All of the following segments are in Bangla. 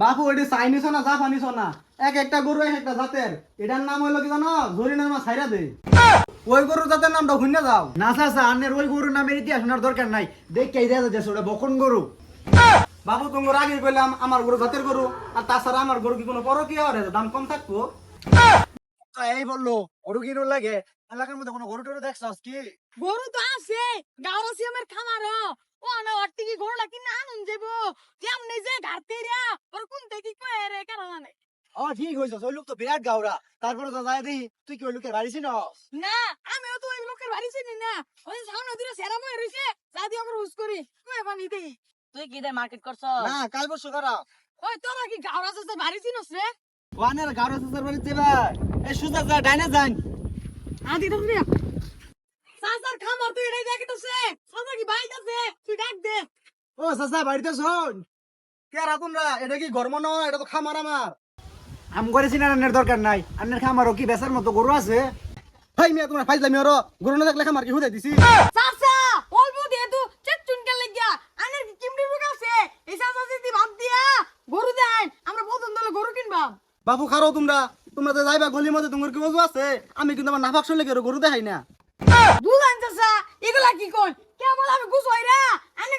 বাপু, এটি চাইনিছ না জাপানিছ না। এক একটা গরু, এক একটা জাতের। এটার নাম হইল কি জানো? জরিনার মা ছাইরা দে। ওই গরু জাতের নামটা শুনে যাও। না চাচা ওই গরুর নামের ইতিহাস শোনার দরকার নাই। দেখে দেখা যাচ্ছে ওটা বকন গরু। বাবু তোমার আগে কইলাম, আমার গরু জাতের গরু। আর তাছাড়া আমার গরু কি কোনো পরকীয়া? হবে দাম কম থাকব। এই বলল, গরু কিনুর লাগে। এলাকার মধ্যে কোনো গরু টরু দেখছস কি? গরু তো আছে গাওরা সিয়ামের খামার ও না না আনুন যে ঘাটতে রা ওর কোন থেকে কয়ে রে কারণ মানে ও ঠিক হয়েছে ওই লোক তো বিরাট গাওরা তারপরে তো যাই দেখি তুই কি ওই লোকের বাড়ি ছিল না আমিও তো ওই লোকের বাড়ি চিনি না। ওই সামনে দূরে সেরা বয়ে রইছে দাদি ওকে হুস করি কয়ে পানি দেই তুই কি দে মার্কেট করছ না কাল বসো করা। ওই তোরা কি গাওরা চাষে বাড়ি চিনস রে? ওয়ানের গাওরা সুসার বাড়ি যাবা। এই সুজা যা ডাইনা যান। আদি তো রে সাসার খামার তুই এটাই দেখিতেছে। সাসা কি বাইক আছে? তুই ডাক দে। ও চাচা বাড়িতে শোন। কে রাতুন রা এটা কি গরম না এটা তো খামার আমার। আম করেছি না আন্নের দরকার নাই। আন্নের খামারও কি বেচার মতো গরু আছে? ভাই মিয়া তোমার ফাইজলামি ওর গরু না দেখলে খামার কি হুদাই দিছি। সাসা অল্প দিয়ে তু চেক চুনকে লাগিয়া। আনের কি কিমড়ি রোগ আছে? এই সাসা যদি ভাব দিয়া গরু দেন আমরা পছন্দ হলে গরু কিনবাম। বাবু খারো তোমরা। তোমরা তো যাইবা গলির মধ্যে তোমার কি মজু আছে? আমি কিন্তু আমার নাফাক শুনলে কেউ গরু দেখাই না। বুঝলেন চাচা এগুলা কি কই? কেবল আমি গুছ হইরা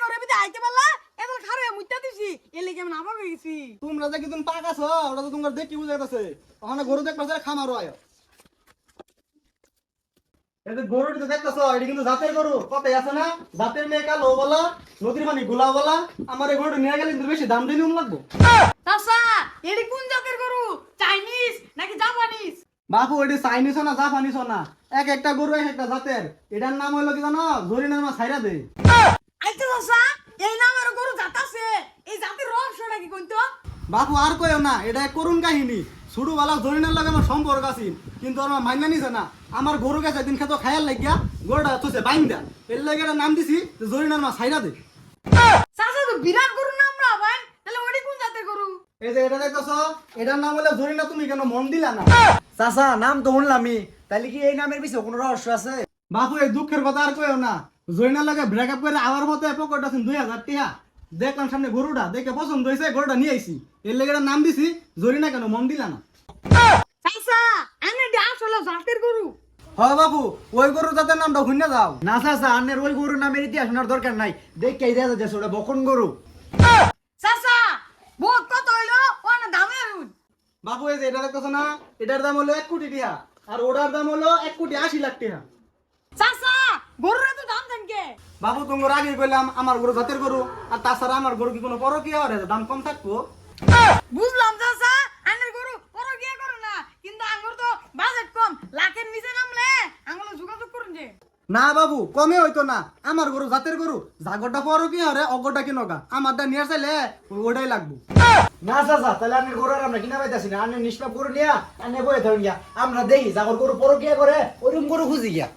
ঘরে ভিতরে আইতে পারলা এবার খারে মুইতা দিছি এলে গেছি তোমরা যে কিন্তু পাক আছো ওটা তো তোমার দেখি বুঝে গেছে। ওখানে গরু গরুটি তো দেখতেছ এটা কিন্তু জাতের গরু। কত আছে না? জাতের মেয়ে কালো বলা নদীর পানি গোলা বলা। আমার এই গরুটা নিয়ে গেলে কিন্তু বেশি দাম লাগবো। চাচা এডি কোন জাতের গরু? চাইনিজ নাকি জাপানিজ? বাপু এটি চাইনিজ না জাপানিছ না। এক একটা গরু এক একটা জাতের। এটার নাম হইল কি জানো? জরিনার মা ছাইরা দে আইতে চাচা এই নামের গরু জাত আছে। এই জাতের কইতো বাপু আর কইও না এটা করুণ কাহিনী। ছোটবেলা জরিনার লাগে আমার সম্পর্ক আছে কিন্তু আমার মাইনা নিছে না। আমার গরু গেছে দিন খেতো খায়াল লাগিয়া গরুটা থুছে বাইন্দা। এর লাগে নাম দিছি জরিনার মা ছাইরা দে। চাচা তো বিরাট গরু নাম রা ভাই? তাহলে ওডি কোন জাতের গরু? এই যে এটা দেখতেছ এটার নাম হলো জরিনা তুমি কেন মন দিলা না? চাচা নাম তো শুনলামই তাহলে কি এই নামের পিছনে কোনো রহস্য আছে? বাপু এই দুঃখের কথা আর কইও না। জরিনার লাগে ব্রেকআপ করে আবার মতো পকেট আছেন দুই হাজার টিহা দেখলাম সামনে গরুটা দেখে পছন্দ হয়েছে গরুটা নিয়ে আইছি। এর লেগে নাম দিছি জরিনা কেন মন দিলা না। চাচা ডি আসলে জাতের গরু। হ বাবু ওই গরু জাতের নামটা শুনে যাও। না চাচা আন্নের ওই গরুর নামের ইতিহাস শোনার দরকার নাই। দেখে দেখা যাচ্ছে ওটা বকন গরু। চাচা বহুত কত হইল? দামে হইন বাবু এই যে এটা দেখতেছ না? এটার দাম হলো এক কোটি টিহা আর ওটার দাম হলো এক কোটি আশি লাখ টিহা গরুর তো দাম থাকে বাবু তোমার আগে কইলাম আমার গরু জাতের গরু আর তাছাড়া আমার গরু কি কোনো পরকীয়া? হবে দাম কম থাকব। বুঝলাম চাচা আনের গরু করো না কিন্তু আঙ্গুর তো বাজেট কম। লাখের নিচে নামলে আঙ্গুলো যোগাযোগ করুন যে। না বাবু কমে হইতো না। আমার গরু জাতের গরু জাগরটা পরকীয়া হরে অগরটা কিনগা আমারটা নিয়ে চাইলে ওটাই লাগবো। না চাচা তাহলে আমি গরু আর আমরা কিনা পাইতাছি না। আমি নিষ্পাপ গরু নিয়া আন্নে বয়ে ধরুন গিয়া। আমরা দেখি জাগর গরু পরকিয়া করে ওরকম গরু খুঁজি গিয়া।